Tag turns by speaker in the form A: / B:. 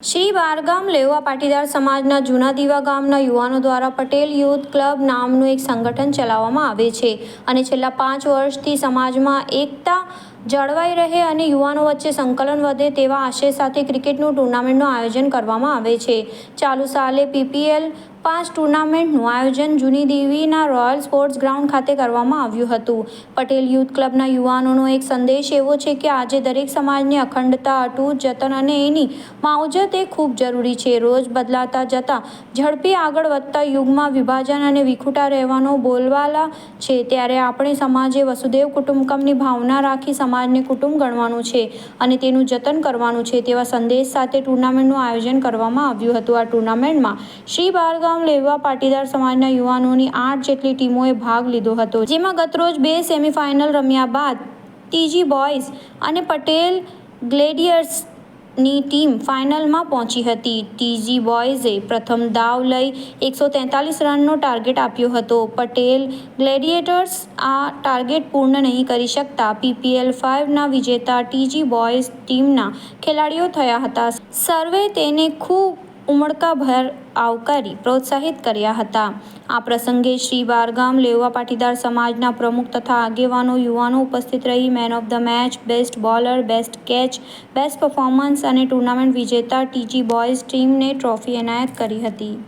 A: શ્રી બારગામ લેવા પાટીદાર સમાજના જૂના દીવા ગામના યુવાનો દ્વારા પટેલ યુથ ક્લબ નામનું એક સંગઠન ચલાવવામાં આવે છે અને છેલ્લા પાંચ વર્ષથી સમાજમાં એકતા જળવાઈ રહે અને યુવાનો વચ્ચે સંકલન વધે તેવા આશય સાથે ક્રિકેટનું ટુર્નામેન્ટનું આયોજન કરવામાં આવે છે. ચાલુ સાલે પીપીએલ પાંચ ટુર્નામેન્ટનું આયોજન જૂની દેવીના રોયલ સ્પોર્ટ્સ ગ્રાઉન્ડ ખાતે કરવામાં આવ્યું હતું. પટેલ યુથ ક્લબના યુવાનોનો એક સંદેશ એવો છે કે આજે દરેક સમાજની અખંડતા, અટૂટ જતન અને એની માવજત એ ખૂબ જરૂરી છે. રોજ બદલાતા જતા ઝડપી આગળ વધતા યુગમાં વિભાજન અને વિખૂટા રહેવાનો બોલવાલા છે. ત્યારે આપણે સમાજે વસુદેવ કુટુંબકમની ભાવના રાખી સમાજને કુટુંબ ગણવાનું છે અને તેનું જતન કરવાનું છે તેવા સંદેશ સાથે ટુર્નામેન્ટનું આયોજન કરવામાં આવ્યું હતું. આ ટુર્નામેન્ટમાં શ્રી બારગામ લેવા પાટીદાર સમાજના યુવાનોની આઠ જેટલી ટીમોએ ભાગ લીધો હતો, જેમાં ગતરોજ બે સેમીફાઇનલ રમ્યા બાદ ટીજી બોયઝ અને પટેલ ગ્લેડિયર્સની ટીમ ફાઇનલમાં પહોંચી હતી. ટીજી બોયઝે પ્રથમ દાવ લઈ એકસો તેતાલીસ રનનો ટાર્ગેટ આપ્યો હતો. પટેલ ગ્લેડિએટર્સ આ ટાર્ગેટ પૂર્ણ નહીં કરી શકતા પીપીએલ ફાઇવના વિજેતા ટીજી બોયઝ ટીમના ખેલાડીઓ થયા હતા. સર્વે તેને ખૂબ ઉમળકાભર આવકારી પ્રોત્સાહિત કર્યા હતા. આ પ્રસંગે શ્રી બારગામ લેવા પાટીદાર સમાજના પ્રમુખ તથા આગેવાનો, યુવાનો ઉપસ્થિત રહી man of the match, best bowler, best catch, best performance અને ટુર્નામેન્ટ વિજેતા ટીજી બોયઝ ટીમને ટ્રોફી એનાયત કરી હતી.